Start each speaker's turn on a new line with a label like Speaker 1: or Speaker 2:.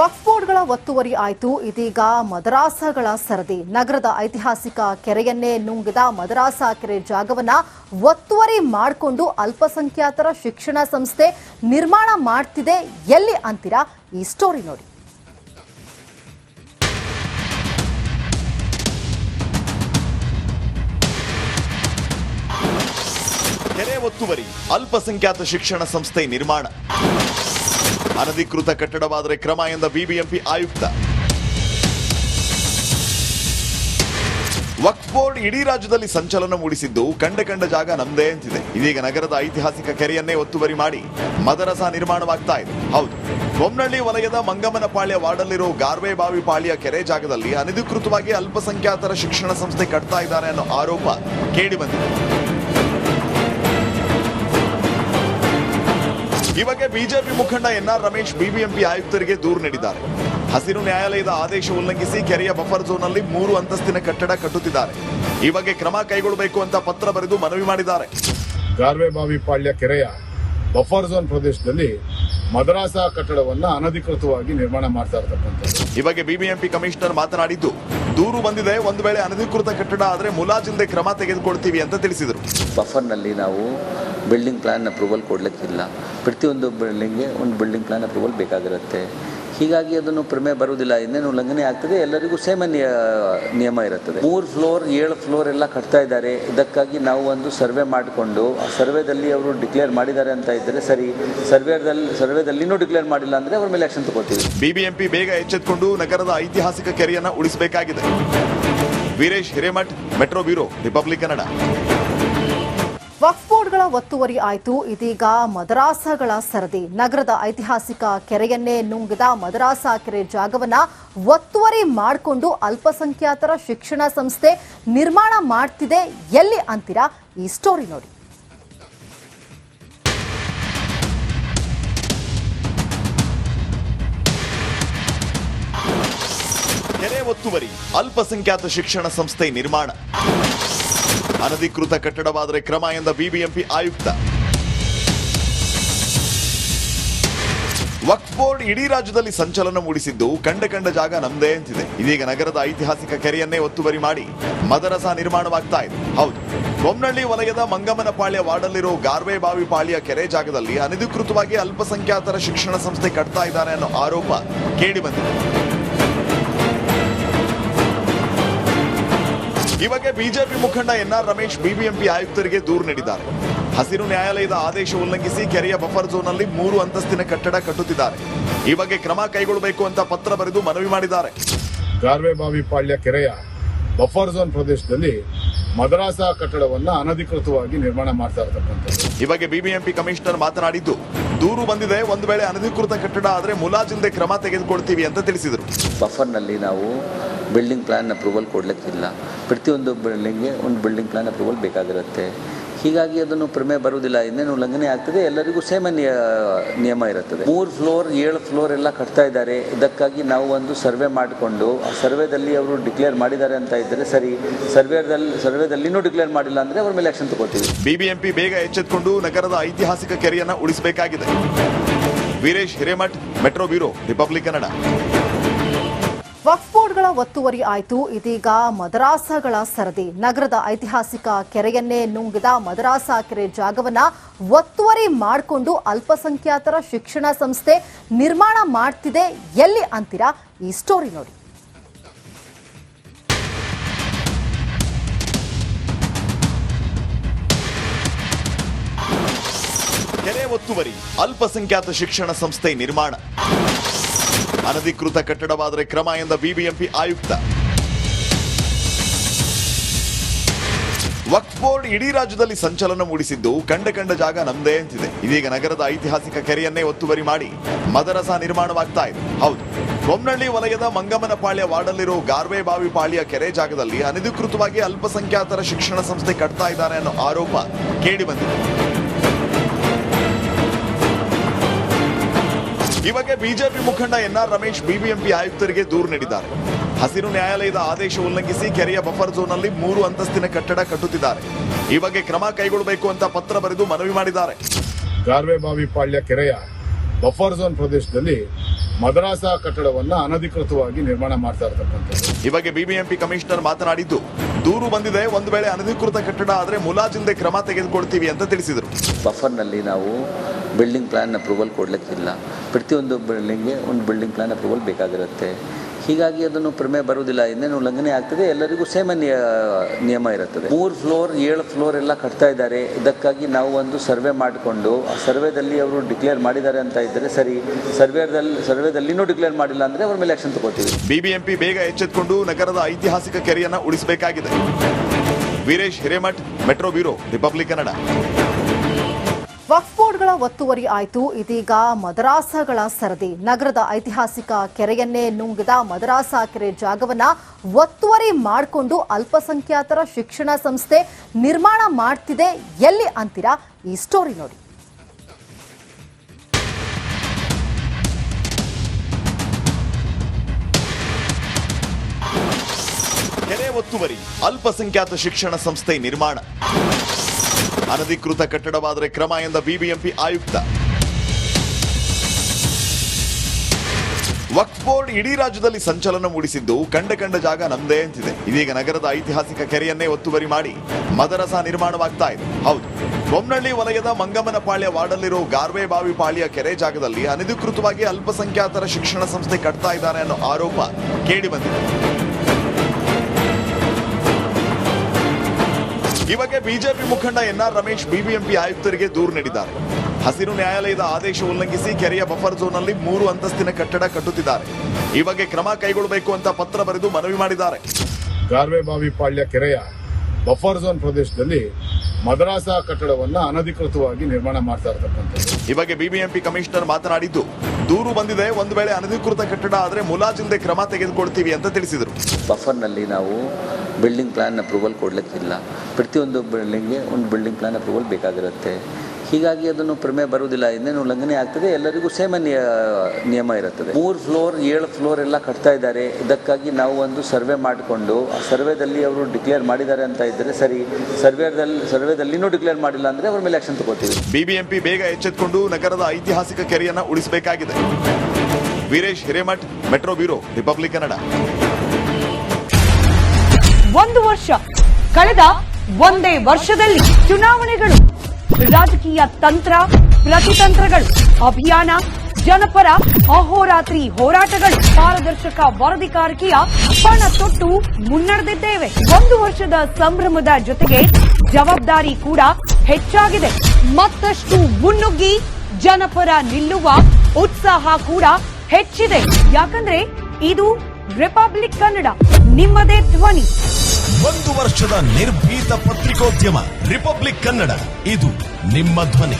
Speaker 1: ವಕ್ಫ್ ಬೋರ್ಡ್ಗಳ ಒತ್ತುವರಿ ಆಯಿತು. ಇದೀಗ ಮದರಾಸಗಳ ಸರದಿ. ನಗರದ ಐತಿಹಾಸಿಕ ಕೆರೆಯನ್ನೇ ನುಂಗಿದ ಮದರಾಸ ಕೆರೆ ಜಾಗವನ್ನ ಒತ್ತುವರಿ ಮಾಡಿಕೊಂಡು ಅಲ್ಪಸಂಖ್ಯಾತರ ಶಿಕ್ಷಣ ಸಂಸ್ಥೆ ನಿರ್ಮಾಣ ಮಾಡ್ತಿದೆ. ಎಲ್ಲಿ ಅಂತೀರಾ? ಈ ಸ್ಟೋರಿ ನೋಡಿ.
Speaker 2: ಕೆರೆ ಒತ್ತುವರಿ. ಅಲ್ಪಸಂಖ್ಯಾತ ಶಿಕ್ಷಣ ಸಂಸ್ಥೆ ನಿರ್ಮಾಣ. ಅನಧಿಕೃತ ಕಟ್ಟಡವಾದರೆ ಕ್ರಮ ಎಂದ ಬಿಬಿಎಂಪಿ ಆಯುಕ್ತ. ವಕ್ ಬೋರ್ಡ್ ಇಡೀ ರಾಜ್ಯದಲ್ಲಿ ಸಂಚಲನ ಮೂಡಿಸಿದ್ದು ಕಂಡ ಕಂಡ ಜಾಗ ನಮ್ದೇ ಅಂತಿದೆ. ಇದೀಗ ನಗರದ ಐತಿಹಾಸಿಕ ಕೆರೆಯನ್ನೇ ಒತ್ತುವರಿ ಮಾಡಿ ಮದರಸ ನಿರ್ಮಾಣವಾಗ್ತಾ ಇದೆ. ಹೌದು ಬೊಮ್ಮನಹಳ್ಳಿ ವಲಯದ ಮಂಗಮ್ಮನ ಪಾಳ್ಯ ವಾರ್ಡಲ್ಲಿರೋ ಗಾರ್ವೆ ಬಾವಿ ಪಾಳ್ಯ ಕೆರೆ ಜಾಗದಲ್ಲಿ ಅನಧಿಕೃತವಾಗಿ ಅಲ್ಪಸಂಖ್ಯಾತರ ಶಿಕ್ಷಣ ಸಂಸ್ಥೆ ಕಟ್ತಾ ಇದ್ದಾರೆ ಅನ್ನೋ ಆರೋಪ ಕೇಳಿ ಈ ಬಗ್ಗೆ ಬಿಜೆಪಿ ಮುಖಂಡ ಎನ್ಆರ್ ರಮೇಶ್ ಬಿಬಿಎಂಪಿ ಆಯುಕ್ತರಿಗೆ ದೂರು ನೀಡಿದ್ದಾರೆ. ಹಸಿರು ನ್ಯಾಯಾಲಯದ ಆದೇಶ ಉಲ್ಲಂಘಿಸಿ ಕೆರೆಯ ಬಫರ್ ಝೋನ್ನಲ್ಲಿ ಮೂರು ಅಂತಸ್ತಿನ ಕಟ್ಟಡ ಕಟ್ಟುತ್ತಿದ್ದಾರೆ. ಈ ಬಗ್ಗೆ ಕ್ರಮ ಕೈಗೊಳ್ಳಬೇಕು ಅಂತ ಪತ್ರ ಬರೆದು ಮನವಿ ಮಾಡಿದ್ದಾರೆ.
Speaker 3: ಗಾರ್ವೆಬಾವಿ ಪಾಳ್ಯ ಕೆರೆಯ ಬಫರ್ ಝೋನ್ ಪ್ರದೇಶದಲ್ಲಿ ಮದರಾಸ ಕಟ್ಟಡವನ್ನು ಅನಧಿಕೃತವಾಗಿ ನಿರ್ಮಾಣ ಮಾಡ್ತಾ ಇರತಕ್ಕಂಥ
Speaker 2: ಈ ಬಗ್ಗೆ ಬಿಬಿಎಂಪಿ ಕಮಿಷನರ್ ಮಾತನಾಡಿದ್ದು ದೂರು ಬಂದಿದೆ ಒಂದು ವೇಳೆ ಅನಧಿಕೃತ ಕಟ್ಟಡ ಆದರೆ ಮುಲಾಜಿಲ್ಲದೆ ಕ್ರಮ ತೆಗೆದುಕೊಳ್ತೀವಿ ಅಂತ ತಿಳಿಸಿದರು.
Speaker 4: ಬಫರ್ನಲ್ಲಿ ನಾವು ಬಿಲ್ಡಿಂಗ್ ಪ್ಲಾನ್ ಅಪ್ರೂವಲ್ ಕೊಡಲಿಕ್ಕಿಲ್ಲ. ಪ್ರತಿಯೊಂದು ಬಿಲ್ಡಿಂಗ್ಗೆ ಒಂದು ಬಿಲ್ಡಿಂಗ್ ಪ್ಲ್ಯಾನ್ ಅಪ್ರೂವಲ್ ಬೇಕಾಗಿರುತ್ತೆ. ಹೀಗಾಗಿ ಅದನ್ನು ಪ್ರಮೇಯ ಬರುವುದಿಲ್ಲ. ಇನ್ನೇನು ಉಲ್ಲಂಘನೆ ಆಗ್ತದೆ? ಎಲ್ಲರಿಗೂ ಸೇಮ್ ನಿಯಮ ಇರುತ್ತದೆ. ಮೂರು ಫ್ಲೋರ್ ಏಳು ಫ್ಲೋರ್ ಎಲ್ಲ ಕಟ್ತಾ ಇದ್ದಾರೆ. ಇದಕ್ಕಾಗಿ ನಾವು ಒಂದು ಸರ್ವೆ ಮಾಡಿಕೊಂಡು, ಆ ಸರ್ವೆದಲ್ಲಿ ಅವರು ಡಿಕ್ಲೇರ್ ಮಾಡಿದ್ದಾರೆ ಅಂತ ಇದ್ದರೆ ಸರಿ. ಸರ್ವೇದಲ್ಲಿ ಇನ್ನೂ ಡಿಕ್ಲೇರ್ ಮಾಡಿಲ್ಲ ಅಂದರೆ ಅವ್ರ ಮೇಲೆ ಆಕ್ಷನ್ ತಗೋತೀವಿ.
Speaker 2: ಬಿಬಿಎಂಪಿ ಬೇಗ ಎಚ್ಚೆತ್ಕೊಂಡು ನಗರದ ಐತಿಹಾಸಿಕ ಕೆರೆಯನ್ನು ಉಳಿಸಬೇಕಾಗಿದೆ. Veeresh Hiremath metro bureau Republic Kannada
Speaker 1: ವಕ್ಫ್ ಬೋರ್ಡ್ಗಳ ಒತ್ತುವರಿ ಆಯಿತು. ಇದೀಗ ಮದರಾಸಗಳ ಸರದಿ. ನಗರದ ಐತಿಹಾಸಿಕ ಕೆರೆಯನ್ನೇ ನುಂಗಿದ ಮದರಾಸ ಕೆರೆ ಜಾಗವನ್ನ ಒತ್ತುವರಿ ಮಾಡಿಕೊಂಡು ಅಲ್ಪಸಂಖ್ಯಾತರ ಶಿಕ್ಷಣ ಸಂಸ್ಥೆ ನಿರ್ಮಾಣ ಮಾಡ್ತಿದೆ. ಎಲ್ಲಿ ಅಂತೀರಾ? ಈ ಸ್ಟೋರಿ ನೋಡಿ.
Speaker 2: ಕೆರೆ ಒತ್ತುವರಿ. ಅಲ್ಪಸಂಖ್ಯಾತ ಶಿಕ್ಷಣ ಸಂಸ್ಥೆ ನಿರ್ಮಾಣ. ಅನಧಿಕೃತ ಕಟ್ಟಡವಾದರೆ ಕ್ರಮ ಎಂದ ಬಿಬಿಎಂಪಿ ಆಯುಕ್ತ. ವಕ್ಫ್ ಬೋರ್ಡ್ ಇಡೀ ರಾಜ್ಯದಲ್ಲಿ ಸಂಚಲನ ಮೂಡಿಸಿದ್ದು ಕಂಡ ಕಂಡ ಜಾಗ ನಮ್ದೇ ಅಂತಿದೆ. ಇದೀಗ ನಗರದ ಐತಿಹಾಸಿಕ ಕೆರೆಯನ್ನೇ ಒತ್ತುವರಿ ಮಾಡಿ ಮದರಸ ನಿರ್ಮಾಣವಾಗ್ತಾ ಇದೆ. ಹೌದು ಬೊಮ್ಮನಹಳ್ಳಿ ವಲಯದ ಮಂಗಮ್ಮನ ಪಾಳ್ಯ ವಾರ್ಡಲ್ಲಿರೋ ಗಾರ್ವೆ ಬಾವಿ ಪಾಳ್ಯ ಕೆರೆ ಜಾಗದಲ್ಲಿ ಅನಧಿಕೃತವಾಗಿ ಅಲ್ಪಸಂಖ್ಯಾತರ ಶಿಕ್ಷಣ ಸಂಸ್ಥೆ ಕಟ್ತಾ ಇದ್ದಾರೆ ಅನ್ನೋ ಆರೋಪ ಕೇಳಿ ಬಂದಿದೆ. ಈ ಬಗ್ಗೆ ಬಿಜೆಪಿ ಮುಖಂಡ ಎನ್ಆರ್ ರಮೇಶ್ ಬಿಬಿಎಂಪಿ ಆಯುಕ್ತರಿಗೆ ದೂರು ನೀಡಿದ್ದಾರೆ. ಹಸಿರು ನ್ಯಾಯಾಲಯದ ಆದೇಶ ಉಲ್ಲಂಘಿಸಿ ಕೆರೆಯ ಬಫರ್ ಝೋನ್ನಲ್ಲಿ ಮೂರು ಅಂತಸ್ತಿನ ಕಟ್ಟಡ ಕಟ್ಟುತ್ತಿದ್ದಾರೆ. ಈ ಬಗ್ಗೆ ಕ್ರಮ ಕೈಗೊಳ್ಳಬೇಕು ಅಂತ ಪತ್ರ ಬರೆದು ಮನವಿ ಮಾಡಿದ್ದಾರೆ.
Speaker 3: ಗಾರ್ವೆಬಾವಿ ಪಾಳ್ಯ ಕೆರೆಯ ಬಫರ್ ಝೋನ್ ಪ್ರದೇಶದಲ್ಲಿ ಮದ್ರಾಸ ಕಟ್ಟಡವನ್ನ ಅನಧಿಕೃತವಾಗಿ ನಿರ್ಮಾಣ ಮಾಡ್ತಾ ಇರತಕ್ಕಂಥದ್ದು.
Speaker 2: ಈ ಬಗ್ಗೆ ಬಿಬಿಎಂಪಿ ಕಮಿಷನರ್ ಮಾತನಾಡಿದ್ದು ದೂರು ಬಂದಿದೆ ಒಂದು ವೇಳೆ ಅನಧಿಕೃತ ಕಟ್ಟಡ ಆದರೆ ಮುಲಾಜಿಲ್ಲದೆ ಕ್ರಮ ತೆಗೆದುಕೊಳ್ತೀವಿ ಅಂತ ತಿಳಿಸಿದರು.
Speaker 4: ಬಫರ್ನಲ್ಲಿ ನಾವು ಬಿಲ್ಡಿಂಗ್ ಪ್ಲ್ಯಾನ್ ಅಪ್ರೂವಲ್ ಕೊಡಲಿಕ್ಕಿಲ್ಲ. ಪ್ರತಿಯೊಂದು ಬಿಲ್ಡಿಂಗ್ಗೆ ಒಂದು ಬಿಲ್ಡಿಂಗ್ ಪ್ಲ್ಯಾನ್ ಅಪ್ರೂವಲ್ ಬೇಕಾಗಿರುತ್ತೆ. ಹೀಗಾಗಿ ಅದನ್ನು ಪ್ರಮೇಯ ಬರುವುದಿಲ್ಲ. ಇನ್ನೇನು ಉಲ್ಲಂಘನೆ ಆಗ್ತದೆ? ಎಲ್ಲರಿಗೂ ಸೇಮ್ ನಿಯಮ ಇರುತ್ತದೆ. ಮೂರು ಫ್ಲೋರ್ ಏಳು ಫ್ಲೋರ್ ಎಲ್ಲ ಕಟ್ತಾ ಇದ್ದಾರೆ. ಇದಕ್ಕಾಗಿ ನಾವು ಒಂದು ಸರ್ವೆ ಮಾಡಿಕೊಂಡು, ಆ ಸರ್ವೆದಲ್ಲಿ ಅವರು ಡಿಕ್ಲೇರ್ ಮಾಡಿದ್ದಾರೆ ಅಂತ ಇದ್ದರೆ ಸರಿ. ಸರ್ವೇದಲ್ಲಿ ಸರ್ವೆದಲ್ಲಿನೂ ಡಿಕ್ಲೇರ್ ಮಾಡಿಲ್ಲ ಅಂದರೆ ಅವ್ರ ಮೇಲೆ ಆಕ್ಷನ್ ತಗೋತೀವಿ.
Speaker 2: ಬಿಬಿಎಂಪಿ ಬೇಗ ಎಚ್ಚೆತ್ತುಕೊಂಡು ನಗರದ ಐತಿಹಾಸಿಕ ಕೆರೆಯನ್ನು ಉಳಿಸಬೇಕಾಗಿದೆ. Veeresh Hiremath metro bureau Republic Kannada
Speaker 1: ವಕ್ಫ್ ಬೋರ್ಡ್ಗಳ ಒತ್ತುವರಿ ಆಯಿತು. ಇದೀಗ ಮದರಾಸಗಳ ಸರದಿ. ನಗರದ ಐತಿಹಾಸಿಕ ಕೆರೆಯನ್ನೇ ನುಂಗಿದ ಮದರಾಸ ಕೆರೆ ಜಾಗವನ್ನ ಒತ್ತುವರಿ ಮಾಡಿಕೊಂಡು ಅಲ್ಪಸಂಖ್ಯಾತರ ಶಿಕ್ಷಣ ಸಂಸ್ಥೆ ನಿರ್ಮಾಣ ಮಾಡ್ತಿದೆ. ಎಲ್ಲಿ ಅಂತೀರಾ? ಈ ಸ್ಟೋರಿ ನೋಡಿ.
Speaker 2: ಕೆರೆ ಒತ್ತುವರಿ. ಅಲ್ಪಸಂಖ್ಯಾತ ಶಿಕ್ಷಣ ಸಂಸ್ಥೆ ನಿರ್ಮಾಣ. ಅನಧಿಕೃತ ಕಟ್ಟಡವಾದರೆ ಕ್ರಮ ಎಂದ ಬಿಬಿಎಂಪಿ ಆಯುಕ್ತ. ವಕ್ ಬೋರ್ಡ್ ಇಡೀ ರಾಜ್ಯದಲ್ಲಿ ಸಂಚಲನ ಮೂಡಿಸಿದ್ದು ಕಂಡ ಕಂಡ ಜಾಗ ನಮ್ದೇ ಅಂತಿದೆ. ಇದೀಗ ನಗರದ ಐತಿಹಾಸಿಕ ಕೆರೆಯನ್ನೇ ಒತ್ತುವರಿ ಮಾಡಿ ಮದರಸ ನಿರ್ಮಾಣವಾಗ್ತಾ ಇದೆ. ಹೌದು ಬೊಮ್ಮನಹಳ್ಳಿ ವಲಯದ ಮಂಗಮನಪಾಳ್ಯ ವಾರ್ಡಲ್ಲಿರೋ ಗಾರ್ವೆ ಬಾವಿ ಪಾಳ್ಯ ಕೆರೆ ಜಾಗದಲ್ಲಿ ಅನಧಿಕೃತವಾಗಿ ಅಲ್ಪಸಂಖ್ಯಾತರ ಶಿಕ್ಷಣ ಸಂಸ್ಥೆ ಕಟ್ತಾ ಇದ್ದಾರೆ ಅನ್ನೋ ಆರೋಪ ಕೇಳಿ ಈ ಬಗ್ಗೆ ಬಿಜೆಪಿ ಮುಖಂಡ ಎನ್ಆರ್ ರಮೇಶ್ ಬಿಬಿಎಂಪಿ ಆಯುಕ್ತರಿಗೆ ದೂರು ನೀಡಿದ್ದಾರೆ. ಹಸಿರು ನ್ಯಾಯಾಲಯದ ಆದೇಶ ಉಲ್ಲಂಘಿಸಿ ಕೆರೆಯ ಬಫರ್ ಝೋನ್ನಲ್ಲಿ ಮೂರು ಅಂತಸ್ತಿನ ಕಟ್ಟಡ ಕಟ್ಟುತ್ತಿದ್ದಾರೆ. ಈ ಬಗ್ಗೆ ಕ್ರಮ ಕೈಗೊಳ್ಳಬೇಕು ಅಂತ ಪತ್ರ ಬರೆದು ಮನವಿ ಮಾಡಿದ್ದಾರೆ.
Speaker 3: ಗಾರ್ವೆಬಾವಿ ಪಾಳ್ಯ ಕೆರೆಯ ಬಫರ್ ಝೋನ್ ಪ್ರದೇಶದಲ್ಲಿ ಮದರಾಸ ಕಟ್ಟಡವನ್ನ ಅನಧಿಕೃತವಾಗಿ ನಿರ್ಮಾಣ ಮಾಡ್ತಾ ಇರತಕ್ಕಂಥ
Speaker 2: ಈ ಬಗ್ಗೆ ಬಿಬಿಎಂಪಿ ಕಮಿಷನರ್ ಮಾತನಾಡಿದ್ದು ದೂರು ಬಂದಿದೆ ಒಂದು ವೇಳೆ ಅನಧಿಕೃತ ಕಟ್ಟಡ ಆದ್ರೆ ಮುಲಾಜಿಲ್ಲದೆ ಕ್ರಮ ತೆಗೆದುಕೊಳ್ತೀವಿ ಅಂತ ತಿಳಿಸಿದರು.
Speaker 4: ಬಫರ್ನಲ್ಲಿ ನಾವು ಬಿಲ್ಡಿಂಗ್ ಪ್ಲಾನ್ ಅಪ್ರೂವಲ್ ಕೊಡ್ಲಿಕ್ಕಿಲ್ಲ. ಪ್ರತಿಯೊಂದು ಬಿಲ್ಡಿಂಗ್ಗೆ ಒಂದು ಬಿಲ್ಡಿಂಗ್ ಪ್ಲಾನ್ ಅಪ್ರೂವಲ್ ಬೇಕಾಗಿರುತ್ತೆ. ಹೀಗಾಗಿ ಅದನ್ನು ಪ್ರಮೇಯ ಬರುವುದಿಲ್ಲ. ಇನ್ನೇನು ಉಲ್ಲಂಘನೆ ಆಗ್ತದೆ? ಎಲ್ಲರಿಗೂ ಸೇಮ್ ನಿಯಮ ಇರುತ್ತದೆ. ಮೂರು ಫ್ಲೋರ್, ಏಳು ಫ್ಲೋರ್ ಎಲ್ಲ ಕಟ್ತಾ ಇದ್ದಾರೆ. ಇದಕ್ಕಾಗಿ ನಾವು ಒಂದು ಸರ್ವೆ ಮಾಡಿಕೊಂಡು, ಆ ಸರ್ವೆದಲ್ಲಿ ಅವರು ಡಿಕ್ಲೇರ್ ಮಾಡಿದ್ದಾರೆ ಅಂತ ಇದ್ದರೆ ಸರಿ. ಸರ್ವೆದಲ್ಲಿ ಸರ್ವೆದಲ್ಲಿನೂ ಡಿಕ್ಲೇರ್ ಮಾಡಿಲ್ಲ ಅಂದರೆ ಅವ್ರ ಮೇಲೆ ಆಕ್ಷನ್ ತಗೋತೀವಿ.
Speaker 2: ಬಿಬಿಎಂಪಿ ಬೇಗ ಎಚ್ಚೆತ್ಕೊಂಡು ನಗರದ ಐತಿಹಾಸಿಕ ಕೆರೆಯನ್ನು ಉಳಿಸಬೇಕಾಗಿದೆ. Veeresh Hiremath, metro bureau, Republic Kannada.
Speaker 1: ವಕ್ಫ್ ಬೋರ್ಡ್ಗಳ ಒತ್ತುವರಿ ಆಯಿತು. ಇದೀಗ ಮದರಾಸಗಳ ಸರದಿ. ನಗರದ ಐತಿಹಾಸಿಕ ಕೆರೆಯನ್ನೇ ನುಂಗಿದ ಮದರಾಸ ಕೆರೆ ಜಾಗವನ್ನ ಒತ್ತುವರಿ ಮಾಡಿಕೊಂಡು ಅಲ್ಪಸಂಖ್ಯಾತರ ಶಿಕ್ಷಣ ಸಂಸ್ಥೆ ನಿರ್ಮಾಣ ಮಾಡ್ತಿದೆ. ಎಲ್ಲಿ ಅಂತೀರಾ? ಈ ಸ್ಟೋರಿ ನೋಡಿ.
Speaker 2: ಕೆರೆ ಒತ್ತುವರಿ. ಅಲ್ಪಸಂಖ್ಯಾತ ಶಿಕ್ಷಣ ಸಂಸ್ಥೆ ನಿರ್ಮಾಣ. ಅನಧಿಕೃತ ಕಟ್ಟಡವಾದರೆ ಕ್ರಮ ಎಂದ ಬಿಬಿಎಂಪಿ ಆಯುಕ್ತ. ವಕ್ಫ್ ಬೋರ್ಡ್ ಇಡೀ ರಾಜ್ಯದಲ್ಲಿ ಸಂಚಲನ ಮೂಡಿಸಿದ್ದು ಕಂಡ ಕಂಡ ಜಾಗ ನಮ್ದೇ ಅಂತಿದೆ. ಇದೀಗ ನಗರದ ಐತಿಹಾಸಿಕ ಕೆರೆಯನ್ನೇ ಒತ್ತುವರಿ ಮಾಡಿ ಮದರಸ ನಿರ್ಮಾಣವಾಗ್ತಾ ಇದೆ. ಹೌದು ಬೊಮ್ಮನಳ್ಳಿ ವಲಯದ ಮಂಗಮ್ಮನಪಾಳ್ಯ ವಾರ್ಡಲ್ಲಿರೋ ಗಾರ್ವೆ ಬಾವಿ ಪಾಳ್ಯ ಕೆರೆ ಜಾಗದಲ್ಲಿ ಅನಧಿಕೃತವಾಗಿ ಅಲ್ಪಸಂಖ್ಯಾತರ ಶಿಕ್ಷಣ ಸಂಸ್ಥೆ ಕಟ್ತಾ ಇದ್ದಾರೆ ಅನ್ನೋ ಆರೋಪ ಕೇಳಿ ಈ ಬಗ್ಗೆ ಬಿಜೆಪಿ ಮುಖಂಡ ಎನ್ಆರ್ ರಮೇಶ್ ಬಿಬಿಎಂಪಿ ಆಯುಕ್ತರಿಗೆ ದೂರು ನೀಡಿದ್ದಾರೆ. ಹಸಿರು ನ್ಯಾಯಾಲಯದ ಆದೇಶ ಉಲ್ಲಂಘಿಸಿ ಕೆರೆಯ ಬಫರ್ ಝೋನ್ನಲ್ಲಿ ಮೂರು ಅಂತಸ್ತಿನ ಕಟ್ಟಡ ಕಟ್ಟುತ್ತಿದ್ದಾರೆ. ಈ ಬಗ್ಗೆ ಕ್ರಮ ಕೈಗೊಳ್ಳಬೇಕು ಅಂತ ಪತ್ರ ಬರೆದು ಮನವಿ ಮಾಡಿದ್ದಾರೆ.
Speaker 3: ಗಾರ್ವೆಬಾವಿ ಪಾಳ್ಯ ಕೆರೆಯ ಬಫರ್ ಝೋನ್ ಪ್ರದೇಶದಲ್ಲಿ ಮದ್ರಾಸ ಕಟ್ಟಡವನ್ನು ಅನಧಿಕೃತವಾಗಿ ನಿರ್ಮಾಣ ಮಾಡ್ತಾ ಇರತಕ್ಕಂಥ
Speaker 2: ಈ ಬಗ್ಗೆ ಬಿಬಿಎಂಪಿ ಕಮಿಷನರ್ ಮಾತನಾಡಿದ್ದು ದೂರು ಬಂದಿದೆ. ಒಂದು ವೇಳೆ ಅನಧಿಕೃತ ಕಟ್ಟಡ ಆದರೆ ಮುಲಾಜಿಲ್ಲದೆ ಕ್ರಮ ತೆಗೆದುಕೊಳ್ತೀವಿ ಅಂತ ತಿಳಿಸಿದರು.
Speaker 4: ಬಫರ್ನಲ್ಲಿ ನಾವು ಬಿಲ್ಡಿಂಗ್ ಪ್ಲ್ಯಾನ್ ಅಪ್ರೂವಲ್ ಕೊಡಲಿಕ್ಕಿಲ್ಲ. ಪ್ರತಿಯೊಂದು ಬಿಲ್ಡಿಂಗ್ಗೆ ಒಂದು ಬಿಲ್ಡಿಂಗ್ ಪ್ಲ್ಯಾನ್ ಅಪ್ರೂವಲ್ ಬೇಕಾಗಿರುತ್ತೆ. ಹೀಗಾಗಿ ಅದನ್ನು ಪ್ರಮೇ ಬರುವುದಿಲ್ಲ. ಇನ್ನೇನು ಉಲ್ಲಂಘನೆ ಆಗ್ತದೆ? ಎಲ್ಲರಿಗೂ ಸೇಮ್ ನಿಯಮ ಇರುತ್ತದೆ. ಮೂರು ಫ್ಲೋರ್ ಏಳು ಫ್ಲೋರ್ ಎಲ್ಲ ಕಟ್ತಾ ಇದ್ದಾರೆ. ಇದಕ್ಕಾಗಿ ನಾವು ಒಂದು ಸರ್ವೆ ಮಾಡಿಕೊಂಡು ಆ ಸರ್ವೆದಲ್ಲಿ ಅವರು ಡಿಕ್ಲೇರ್ ಮಾಡಿದ್ದಾರೆ ಅಂತ ಇದ್ದರೆ ಸರಿ. ಸರ್ವೆದಲ್ಲಿ ಸರ್ವೆದಲ್ಲಿನೂ ಡಿಕ್ಲೇರ್ ಮಾಡಿಲ್ಲ ಅಂದರೆ ಅವ್ರ ಮೇಲೆ ಆಕ್ಷನ್ ತಗೋತೀವಿ.
Speaker 2: ಬಿಬಿಎಂಪಿ ಬೇಗ ಎಚ್ಚೆತ್ಕೊಂಡು ನಗರದ ಐತಿಹಾಸಿಕ ಕೆರೆಯನ್ನು ಉಳಿಸಬೇಕಾಗಿದೆ. Veeresh Hiremath metro bureau Republic Kannada.
Speaker 5: ಒಂದು ವರ್ಷ. ಕಳೆದ ಒಂದೇ ವರ್ಷದಲ್ಲಿ ಚುನಾವಣೆಗಳು ರಾಜಕೀಯ ತಂತ್ರ, ಪ್ರತಿತಂತ್ರಗಳು, ಅಭಿಯಾನ, ಜನಪರ ಅಹೋರಾತ್ರಿ ಹೋರಾಟಗಳು, ಪಾರದರ್ಶಕ ವರದಿ ಕಾರಕಿಯ ಪಣ ತೊಟ್ಟು ಮುನ್ನಡೆದಿದ್ದೇವೆ. ಒಂದು ವರ್ಷದ ಸಂಭ್ರಮದ ಜೊತೆಗೆ ಜವಾಬ್ದಾರಿ ಕೂಡ ಹೆಚ್ಚಾಗಿದೆ. ಮತ್ತಷ್ಟು ಮುನ್ನುಗ್ಗಿ ಜನಪರ ನಿಲ್ಲುವ ಉತ್ಸಾಹ ಕೂಡ ಹೆಚ್ಚಿದೆ. ಯಾಕಂದ್ರೆ ಇದು ರಿಪಬ್ಲಿಕ್ ಕನ್ನಡ ನಿಮ್ಮದೇ ಧ್ವನಿ.
Speaker 6: ಒಂದು ವರ್ಷದ ನಿರ್ಭೀತ ಪತ್ರಿಕೋದ್ಯಮ ರಿಪಬ್ಲಿಕ್ ಕನ್ನಡ. ಇದು ನಿಮ್ಮ ಧ್ವನಿ.